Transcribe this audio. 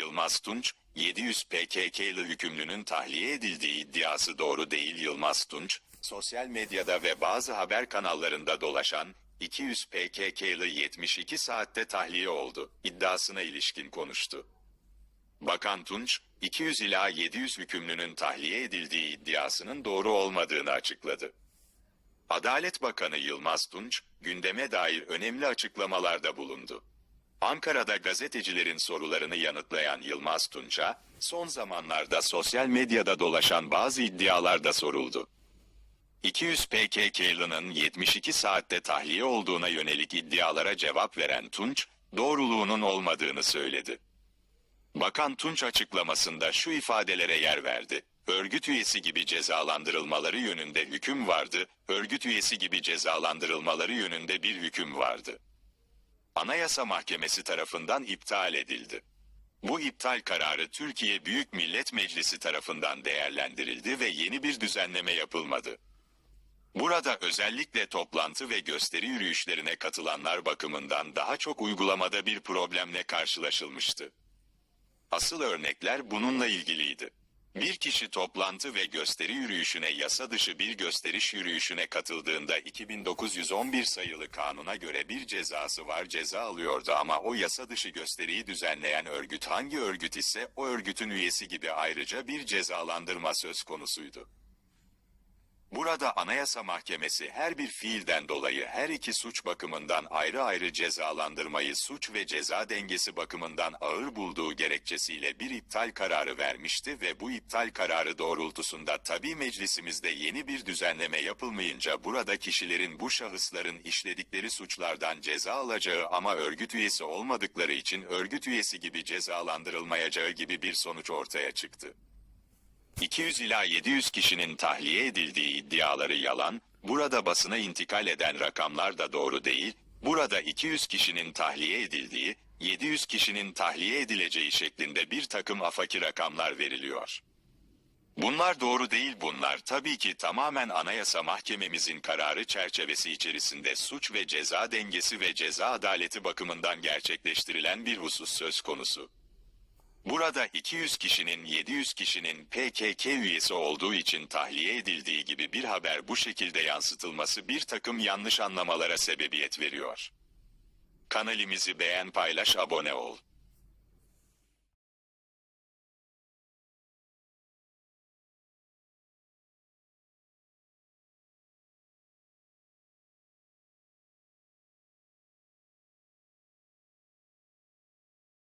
Yılmaz Tunç, 700 PKK'lı hükümlünün tahliye edildiği iddiası doğru değil Yılmaz Tunç, sosyal medyada ve bazı haber kanallarında dolaşan 200 PKK'lı 72 saatte tahliye oldu iddiasına ilişkin konuştu. Bakan Tunç, 200 ila 700 hükümlünün tahliye edildiği iddiasının doğru olmadığını açıkladı. Adalet Bakanı Yılmaz Tunç, gündeme dair önemli açıklamalarda bulundu. Ankara'da gazetecilerin sorularını yanıtlayan Yılmaz Tunç'a, son zamanlarda sosyal medyada dolaşan bazı iddialar da soruldu. 200 PKK'lının 72 saatte tahliye olduğuna yönelik iddialara cevap veren Tunç, doğruluğunun olmadığını söyledi. Bakan Tunç açıklamasında şu ifadelere yer verdi. Örgüt üyesi gibi cezalandırılmaları yönünde hüküm vardı, örgüt üyesi gibi cezalandırılmaları yönünde bir hüküm vardı. Anayasa Mahkemesi tarafından iptal edildi. Bu iptal kararı Türkiye Büyük Millet Meclisi tarafından değerlendirildi ve yeni bir düzenleme yapılmadı. Burada özellikle toplantı ve gösteri yürüyüşlerine katılanlar bakımından daha çok uygulamada bir problemle karşılaşılmıştı. Asıl örnekler bununla ilgiliydi. Bir kişi toplantı ve gösteri yürüyüşüne yasa dışı bir gösteriş yürüyüşüne katıldığında 2911 sayılı kanuna göre bir cezası var ceza alıyordu ama o yasa dışı gösteriyi düzenleyen örgüt hangi örgüt ise o örgütün üyesi gibi ayrıca bir cezalandırma söz konusuydu. Burada Anayasa Mahkemesi her bir fiilden dolayı her iki suç bakımından ayrı ayrı cezalandırmayı suç ve ceza dengesi bakımından ağır bulduğu gerekçesiyle bir iptal kararı vermişti ve bu iptal kararı doğrultusunda tabi meclisimizde yeni bir düzenleme yapılmayınca burada kişilerin bu şahısların işledikleri suçlardan ceza alacağı ama örgüt üyesi olmadıkları için örgüt üyesi gibi cezalandırılmayacağı gibi bir sonuç ortaya çıktı. 200 ila 700 kişinin tahliye edildiği iddiaları yalan, burada basına intikal eden rakamlar da doğru değil, burada 200 kişinin tahliye edildiği, 700 kişinin tahliye edileceği şeklinde bir takım afaki rakamlar veriliyor. Bunlar doğru değil bunlar tabii ki tamamen Anayasa Mahkememizin kararı çerçevesi içerisinde suç ve ceza dengesi ve ceza adaleti bakımından gerçekleştirilen bir husus söz konusu. Burada 200 kişinin 700 kişinin PKK üyesi olduğu için tahliye edildiği gibi bir haber bu şekilde yansıtılması bir takım yanlış anlamalara sebebiyet veriyor. Kanalimizi beğen paylaş abone ol.